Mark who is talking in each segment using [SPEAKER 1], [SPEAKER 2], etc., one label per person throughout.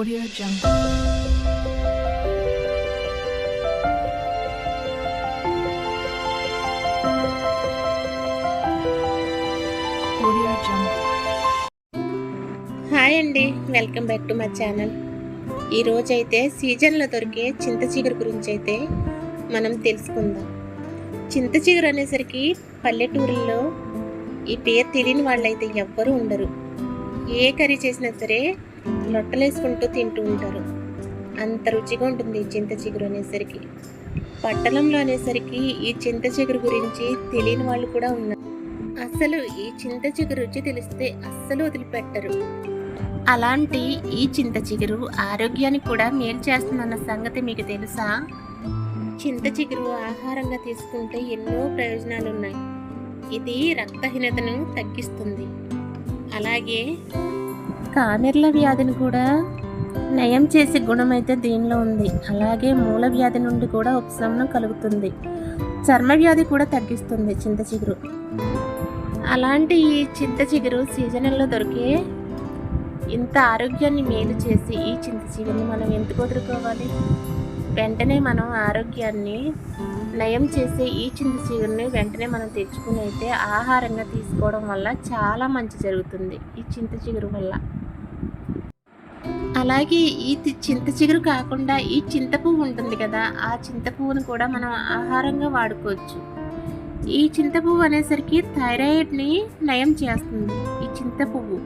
[SPEAKER 1] Audio Jungle. Audio Jungle.
[SPEAKER 2] Hi అండి welcome back to my channel ఈరోజైతే సీజన్లో దొరికే చింత చిగురు గురించి అయితే మనం తెలుసుకుందాం చింత చిగురు అనేసరికి పల్లెటూరుల్లో ఈ పేరు తెలియని వాళ్ళైతే ఎవ్వరూ ఉండరు ఏ కర్రీ చేసినా సరే లొట్టలేసుకుంటూ తింటూ ఉంటారు. అంత రుచిగా ఉంటుంది చింత చిగురు అనేసరికి. పట్టణంలో అనేసరికి ఈ చింత చిగురు గురించి తెలియని వాళ్ళు కూడా ఉన్నారు. అసలు ఈ చింత చిగురు రుచి తెలిస్తే అస్సలు వదిలిపెట్టరు. అలాంటి ఈ చింత చిగురు ఆరోగ్యానికి కూడా మేలు చేస్తుందన్న సంగతి మీకు తెలుసా? చింత చిగురు ఆహారంగా తీసుకుంటే ఎన్నో ప్రయోజనాలు ఉన్నాయి ఇది రక్తహీనతను తగ్గిస్తుంది. అలాగే కామెర్ల వ్యాధిని కూడా నయం చేసే గుణం అయితే దీనిలో ఉంది. అలాగే మూల వ్యాధి నుండి కూడా ఉపశమనం కలుగుతుంది. చర్మ వ్యాధి కూడా తగ్గిస్తుంది చింత చిగురు. అలాంటి ఈ చింత చిగురు సీజనల్లో దొరికే ఇంత ఆరోగ్యాన్ని మేలు చేసి ఈ చింత చిగురుని మనం ఎందుకు వదులుకోవాలి? వెంటనే మనం ఆరోగ్యాన్ని నయం చేసే ఈ చింత చిగురుని వెంటనే మనం తెచ్చుకుని అయితే ఆహారంగా తీసుకోవడం వల్ల చాలా మంచి జరుగుతుంది ఈ చింత చిగురు వల్ల. అలాగే ఈ చింత చిగురు కాకుండా ఈ చింత పువ్వు ఉంటుంది కదా ఆ చింత పువ్వును కూడా మనం ఆహారంగా వాడుకోవచ్చు. ఈ చింత పువ్వు అనేసరికి థైరాయిడ్ని నయం చేస్తుంది ఈ చింత పువ్వు.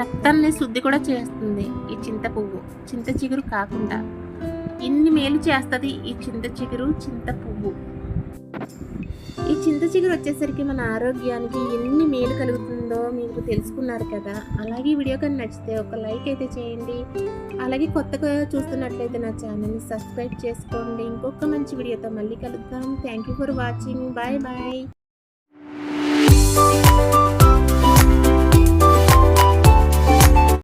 [SPEAKER 2] రక్తాన్ని శుద్ధి కూడా చేస్తుంది ఈ చింత పువ్వు చింత చిగురు కాకుండా. ఇన్ని మేలు చేస్తుంది ఈ చింత చిగురు చింత పువ్వు. ఈ చింత చిగురు వచ్చేసరికి మన ఆరోగ్యానికి ఎన్ని మేలు కలుగుతుందో మీరు తెలుసుకున్నారు కదా. అలాగే ఈ వీడియో కానీ నచ్చితే ఒక లైక్ అయితే చేయండి. అలాగే కొత్తగా చూస్తున్నట్లయితే నా ఛానల్ని సబ్స్క్రైబ్ చేసుకోండి. ఇంకొక మంచి వీడియోతో మళ్ళీ కలుద్దాం. Thank you for watching bye bye